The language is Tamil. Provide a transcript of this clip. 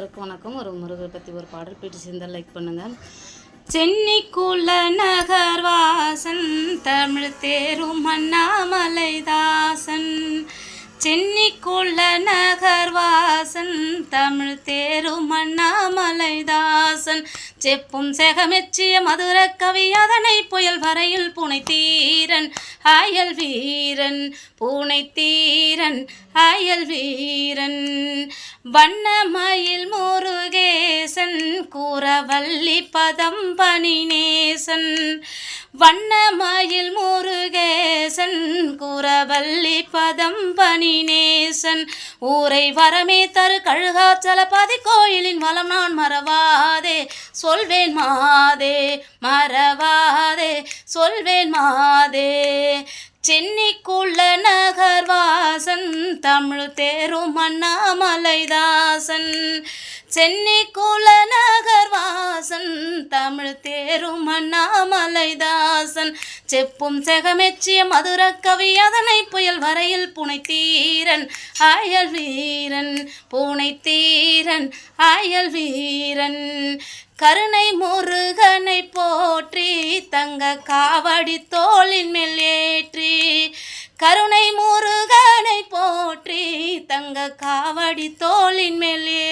அனைவருக்கும் வணக்கம். ஒரு முருகர் பற்றி ஒரு பாடல் போயிட்டு சேர்ந்தால் லைக் பண்ணுங்கள் சென்னிக்குள்ள நகர்வாசன் தமிழ் தேரும் அண்ணாமலைதாசன் சென்னிக்குள்ள நகர்வாசன் தமிழ் தேரும் அண்ணாமலைதாசன் செப்பும் செகமெச்சிய மதுர கவி அதனை புயல் வரையில் புனை தீரன் அயல் வீரன் பூனை தீரன் அயல் வீரன். வண்ணமயில் முருகேசன் கூறவல்லி பதம் பனிநேசன் வண்ணமயில் முருகேசன் கூறவல்லி பதம் பனிநேசன் ஊரை வரமே தரு கழுகாச்சலபதி கோயிலின் வளம் நான் மறவாதே. சொல்வேன் மாதே மறவாதே சொல்வேன் மாதே. சென்னிக்குள்ள நகர்வாசன் தமிழ் தேரும் அண்ணாமலைதாசன். சென்னிக்குள்ள நகர்வாசன் தமிழ் தேரும் அண்ணாமலைதாசன். செப்பும் செகமெச்சிய மதுர கவி அதனை புயல் வரையில் புனை தீரன் அயல் வீரன் பூனை தீரன் அயல் வீரன். கருணை முருகனை போற்றி தங்க காவடி தோளின் மேல் ஏற்றி. கருணை தங்க காவடி தோளின் மேலே